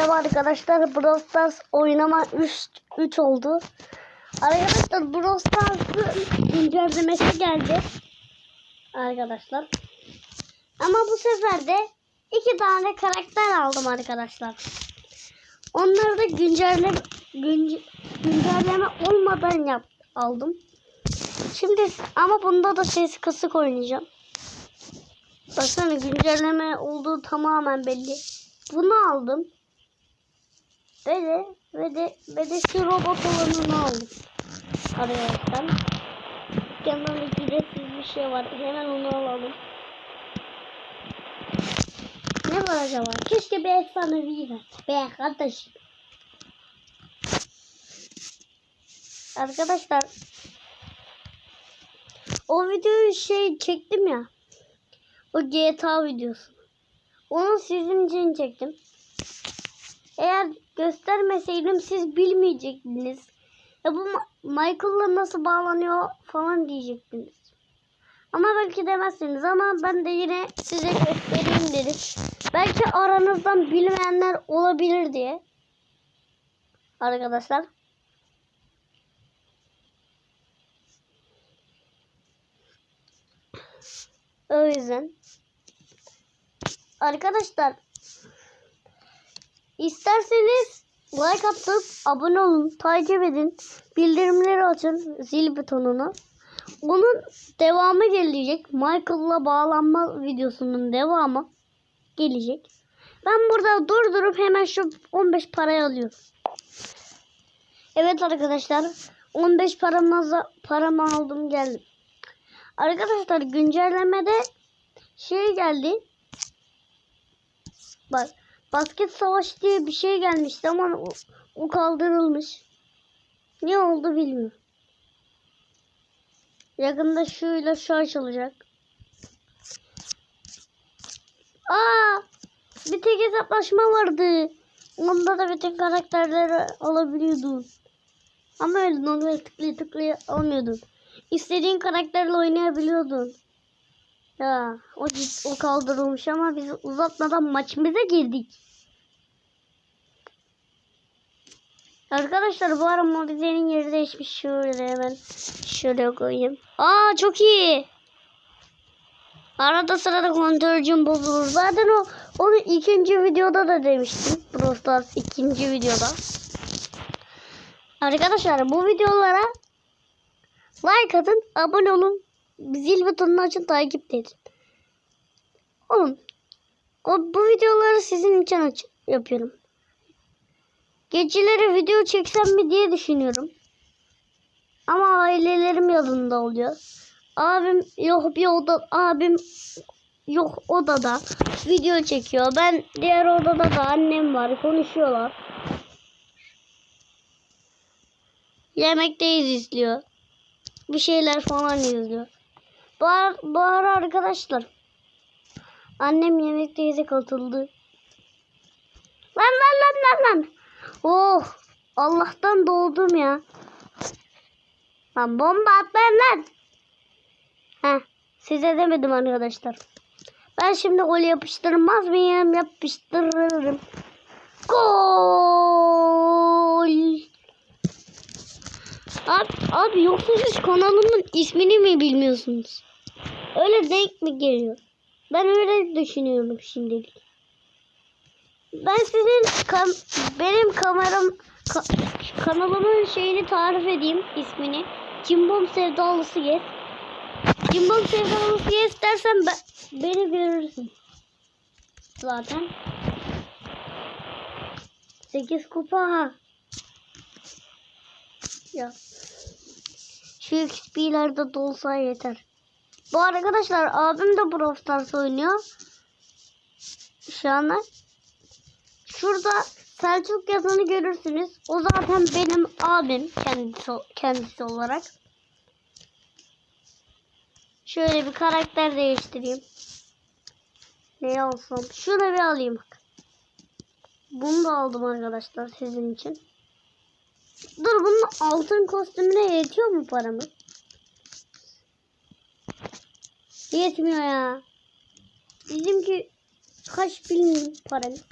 merhaba arkadaşlar. Brawl Stars oynama 3 3 oldu. Arkadaşlar Brawl Stars'ın güncellemesi geldi. Arkadaşlar. Ama bu sefer de iki tane karakter aldım arkadaşlar. Onları da güncelle günce, güncelleme olmadan yap aldım. Şimdi ama bunda da ses kısık oynayacağım. Baksana güncelleme olduğu tamamen belli. Bunu aldım. Ve de ve de ve de şu robot olanını aldım. Arkadaşlar. Yandan ücretsiz bir şey var. Hemen onu alalım. Ne var acaba? Keşke bir efsanevi ver. Be kardeşim. Arkadaşlar o videoyu şey çektim ya. O GTA videosu. Onu sizin için çektim. Eğer göstermeseydim siz bilmeyecektiniz. Ya bu Michael'la nasıl bağlanıyor falan diyecektiniz. Ama belki demezsiniz ama ben de yine size göstereyim dedim. Belki aranızdan bilmeyenler olabilir diye. Arkadaşlar. O yüzden Arkadaşlar isterseniz like atıp abone olun, takip edin, bildirimleri açın, zil butonunu. Onun devamı gelecek. Michael'la bağlanma videosunun devamı gelecek. Ben burada durdurup hemen şu 15 parayı alıyorum. Evet arkadaşlar 15 paramızı paramı aldım geldim. Arkadaşlar güncellemede şey geldi. Bak basket savaş diye bir şey gelmişti ama o, o kaldırılmış. Ne oldu bilmiyorum. Yakında şuyla şu açılacak. Aa! Bir tek hesaplaşma vardı. Onda da bütün karakterleri alabiliyordun. Ama öyle normal tıklaya tıklaya almıyordun. İstediğin karakterle oynayabiliyordun. Ya o, o kaldırılmış ama biz uzatmadan maçımıza girdik. Arkadaşlar bu ara mobizenin yeri değişmiş. Şöyle hemen şöyle koyayım. Aa çok iyi. Arada sırada kontrolcüm bozulur. Zaten o onu ikinci videoda da demiştim. Brawl Stars ikinci videoda. Arkadaşlar bu videolara like atın, abone olun, zil butonunu açın, takip edin. Oğlum, o, bu videoları sizin için aç yapıyorum. Geceleri video çeksem mi diye düşünüyorum. Ama ailelerim yanında oluyor. Abim yok bir oda, abim yok odada video çekiyor. Ben diğer odada da annem var konuşuyorlar. Yemekteyiz izliyor. Bir şeyler falan izliyor. Bu, ar bu ara arkadaşlar annem yemekteyiz'e katıldı. Lan lan lan lan lan. Oh Allah'tan doğdum ya. Lan bomba atmayın lan. Heh, size demedim arkadaşlar. Ben şimdi gol yapıştırmaz mıyım? Yapıştırırım. Gol. Abi, abi yoksa siz kanalımın ismini mi bilmiyorsunuz? Öyle denk mi geliyor? Ben öyle düşünüyorum şimdilik. Ben sizin kam benim kameram ka kanalımın şeyini tarif edeyim ismini. Cimbom sevdalısı yes. Cimbom sevdalısı yes dersen ben, beni görürsün. Zaten. 8 kupa. Ya. Şu XP'lerde dolsa yeter. Bu arkadaşlar abim de Brawl oynuyor. Şu anda. Şurada Selçuk yazanı görürsünüz. O zaten benim abim kendisi, kendisi olarak. Şöyle bir karakter değiştireyim. Ne alsam? Şunu bir alayım. Bunu da aldım arkadaşlar sizin için. Dur bunun altın kostümüne yetiyor mu paramız? Yetmiyor ya. Bizimki kaç bin paramız?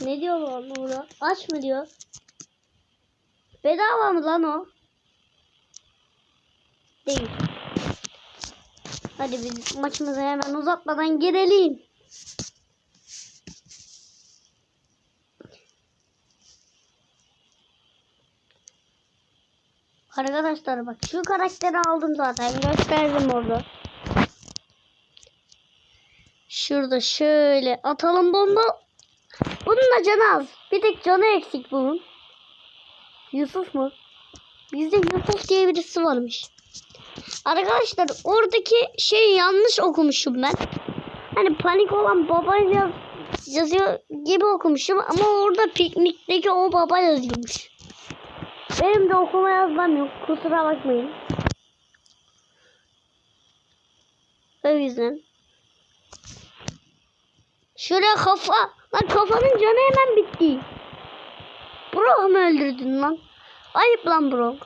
Ne diyor lan orada? Aç mı diyor? Bedava mı lan o? Değil. Hadi biz maçımızı hemen uzatmadan girelim. Arkadaşlar bak şu karakteri aldım zaten gösterdim orada. Şurada şöyle atalım bomba. Bunun da canı az. Bir tek canı eksik bunun. Yusuf mu? Bizde Yusuf diye birisi varmış. Arkadaşlar oradaki şeyi yanlış okumuşum ben. Hani panik olan baba yaz, yazıyor gibi okumuşum ama orada piknikteki o baba yazıyormuş. Benim de okuma yazmam yok. Kusura bakmayın. O yüzden. Şuraya kafa. Lan kafanın canı hemen bitti. Bro mu öldürdün lan? Ayıp lan bro.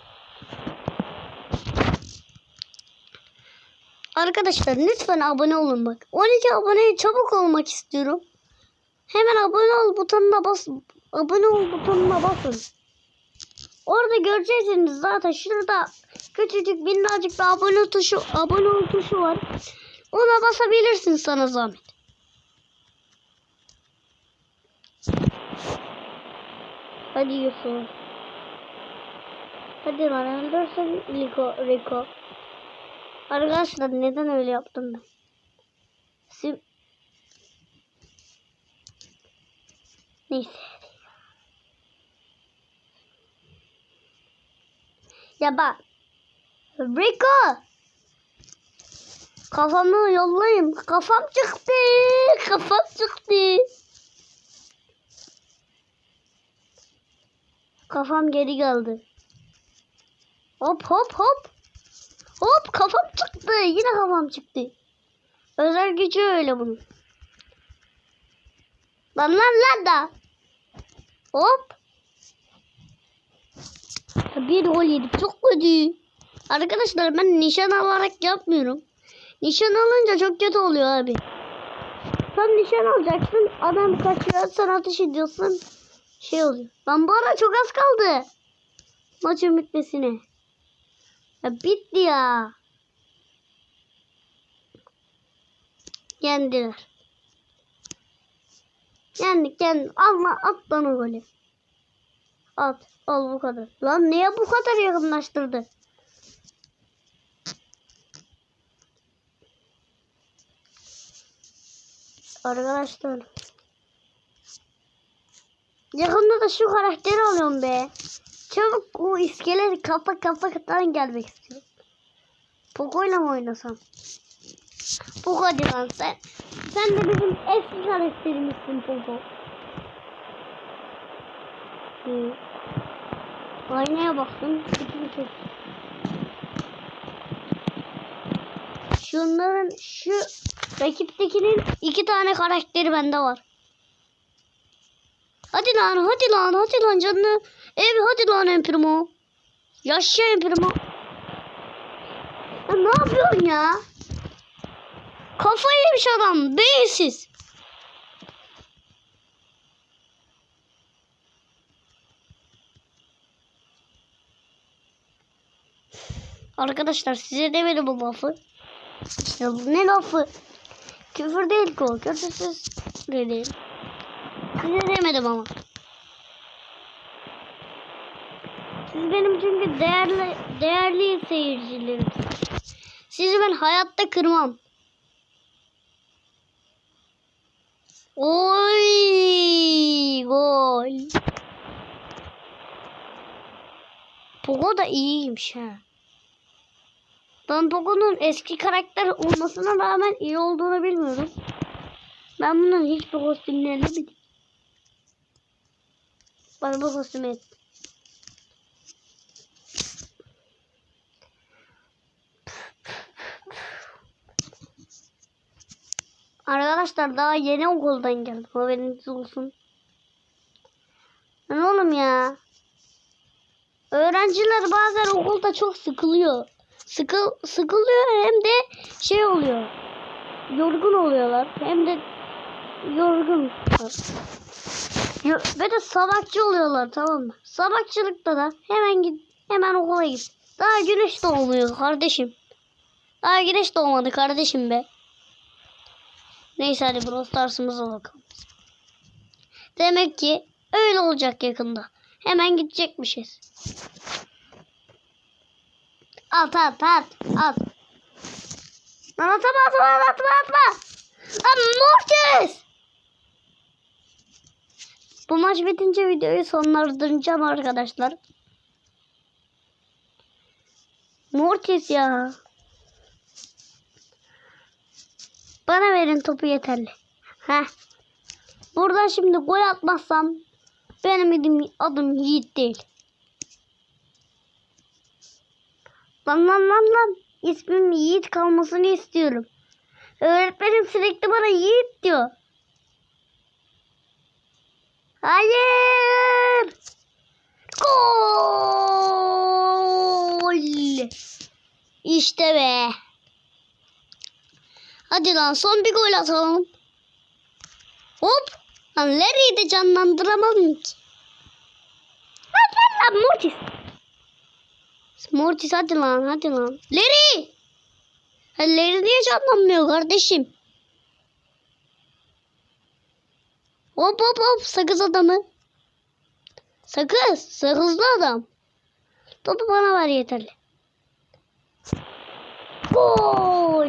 Arkadaşlar lütfen abone olun bak. 12 aboneye çabuk olmak istiyorum. Hemen abone ol butonuna bas. Abone ol butonuna basın. Orada göreceksiniz zaten şurada küçücük minnacık bir abone tuşu abone ol tuşu var. Ona basabilirsin sana zahmet. Hadi Yusuf. Hadi lan öldürsün Rico. Rico. Arkadaşlar neden öyle yaptım ben? Sim Neyse. Ya bak. Rico. Kafamı yollayayım. Kafam çıktı. Kafam çıktı. Kafam geri geldi. Hop hop hop. Hop kafam çıktı. Yine kafam çıktı. Özel gücü öyle bunun. Lan lan lan da. Hop. Bir gol yedik. Çok kötü. Arkadaşlar ben nişan alarak yapmıyorum. Nişan alınca çok kötü oluyor abi. Tam nişan alacaksın. Adam kaçıyor. Sen ateş ediyorsun. Şey oluyor. Lan bu ara çok az kaldı. Maçın bitmesine. Ya bitti ya. Yendiler. Yendik yendik. Al lan at lan o golü. At. Al bu kadar. Lan niye bu kadar yakınlaştırdı? Arkadaşlar. Yakında da şu karakteri alıyorum be. Çabuk o iskelet kafa kafadan gelmek istiyorum. Poco'yla mı oynasam? Poco lan sen. Sen de bizim eski karakterimizsin Poco. Hı. Aynaya baktım. Şey. Şunların şu rakiptekinin iki tane karakteri bende var. Hadi lan hadi lan hadi lan canını. Ev hadi lan Emprimo. Yaşa Emprimo. Ya ne yapıyorsun ya? Kafayı yemiş adam. Beyinsiz. Arkadaşlar size demedim bu lafı. İşte bu ne lafı? Küfür değil ki o. De değil. Size demedim ama. Siz benim çünkü değerli değerli seyircilerim. Sizi ben hayatta kırmam. Oy gol. Pogo da iyiymiş ha. Ben Pogo'nun eski karakter olmasına rağmen iyi olduğunu bilmiyorum. Ben bunun hiçbir kostümlerini bilmiyorum. Bana bu kostümü et. Arkadaşlar daha yeni okuldan geldim. Haberiniz olsun. Lan oğlum ya. Öğrenciler bazen okulda çok sıkılıyor. Sıkıl, sıkılıyor hem de şey oluyor. Yorgun oluyorlar. Hem de yorgun. Yo- Ve de sabahçı oluyorlar tamam mı? Sabahçılıkta da hemen git hemen okula git. Daha güneş doğmuyor kardeşim. Daha güneş doğmadı kardeşim be. Neyse hadi Brawl Stars'ımıza bakalım. Demek ki öyle olacak yakında. Hemen gidecekmişiz. At at at at. Lan atma atma atma atma. Lan Mortis. Bu maç bitince videoyu sonlandıracağım arkadaşlar. Mortis ya. Bana verin topu yeterli. Heh. Buradan şimdi gol atmazsam benim adım, Yiğit değil. Lan lan lan lan. İsmim Yiğit kalmasını istiyorum. Öğretmenim sürekli bana Yiğit diyor. Hayır. Gol. İşte be. Hadi lan son bir gol atalım. Hop. Lan Larry'i de canlandıramadım ki. Lan lan Mortis. Mortis hadi lan hadi lan. Larry. Ha, Larry niye canlanmıyor kardeşim? Hop hop hop sakız adamı. Sakız. Sakızlı adam. Topu bana ver yeterli. Gol.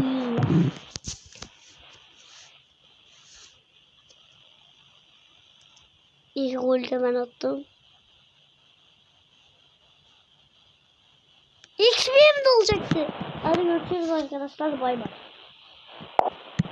İlk golü de ben attım. XP'm de olacaktı. Hadi görüşürüz arkadaşlar. Bay bay.